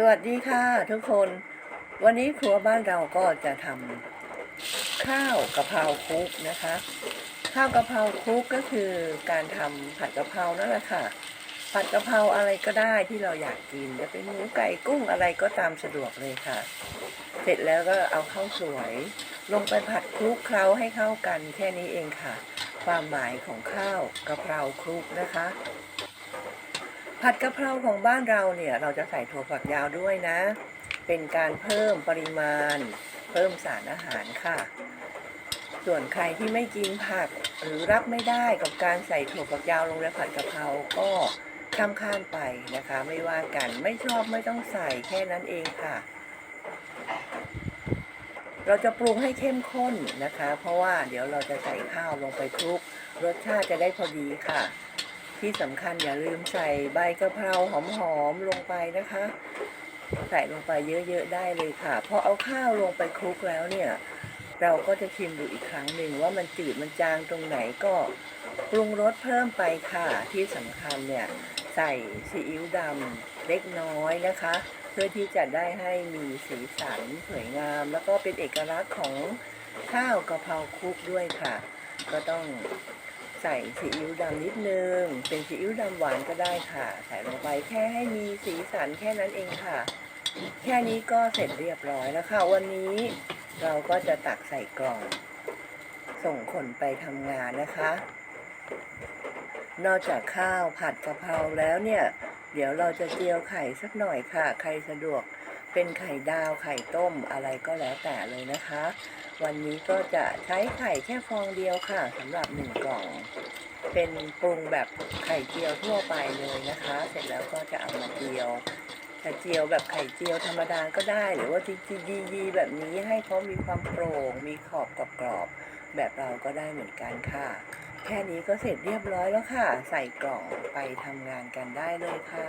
สวัสดีค่ะทุกคน วันนี้ครัวบ้านเราก็จะทำข้าวกะเพราคลุกนะคะ ข้าวกะเพราคลุกก็คือการทำผัดกะเพรานั่นแหละค่ะ ผัดกะเพราอะไรก็ได้ที่เราอยากกินจะเป็นหมูไก่กุ้งอะไรก็ตามสะดวกเลยค่ะ เสร็จแล้วก็เอาข้าวสวย ลงไปผัดคลุกเคล้าให้เข้ากันแค่นี้เองค่ะ ความหมายของข้าวกะเพราคลุกนะคะ ผัดกะเพราของบ้านเราเนี่ย เราจะใส่ถั่วฝักยาวด้วยนะ เป็นการเพิ่มปริมาณ เพิ่มสารอาหารค่ะ ส่วนใครที่ไม่กินผักหรือรับไม่ได้กับการใส่ถั่วฝักยาวลงในผัดกะเพราก็ข้ามข้ามไปนะคะ ไม่ว่ากันไม่ชอบไม่ต้องใส่แค่นั้นเองค่ะ เราจะปรุงให้เข้มข้นนะคะ เพราะว่าเดี๋ยวเราจะใส่ข้าวลงไปคลุก รสชาติจะได้พอดีค่ะ ที่สำคัญอย่าลืมใส่ใบกะเพราหอมๆลงไปนะคะ ใส่ลงไปเยอะๆได้เลยค่ะพอเอาข้าวลงไปคลุกแล้วเนี่ย เราก็จะชิมดูอีกครั้งหนึ่งว่ามันจืดมันจางตรงไหนก็ปรุงรสเพิ่มไปค่ะที่สำคัญเนี่ยใส่ซีอิ๊วดำเล็กน้อยนะคะ เพื่อที่จะได้ให้มีสีสันสวยงาม แล้วก็เป็นเอกลักษณ์ของข้าวกะเพราคลุกด้วยค่ะ ก็ต้อง ใส่ซีอิ๊วดำนิดนึง เป็นซีอิ๊วดำหวานก็ได้ค่ะ ใส่ลงไปแค่ให้มีสีสันแค่นั้นเองค่ะ แค่นี้ก็เสร็จเรียบร้อยแล้วค่ะ วันนี้เราก็จะตักใส่กล่อง ส่งคนไปทำงานนะคะ นอกจากข้าวผัดกะเพราแล้วเนี่ย เดี๋ยวเราจะเจียวไข่สักหน่อยค่ะ ใครสะดวกเป็นไข่ดาวไข่ต้มอะไรก็แล้วแต่เลยนะคะ วันนี้ก็จะใช้ไข่แค่ฟองเดียวค่ะสำหรับหนึ่งกล่อง เป็นปรุงแบบไข่เจียวทั่วไปเลยนะคะ เสร็จแล้วก็จะเอามาเจียวจะเจียวแบบไข่เจียวธรรมดาก็ได้ หรือว่าจีจียียีแบบนี้ให้เขามีความโปร่งมีขอบกรอบแบบเราก็ได้เหมือนกันค่ะ แค่นี้ก็เสร็จเรียบร้อยแล้วค่ะ ใส่กล่องไปทำงานกันได้เลยค่ะ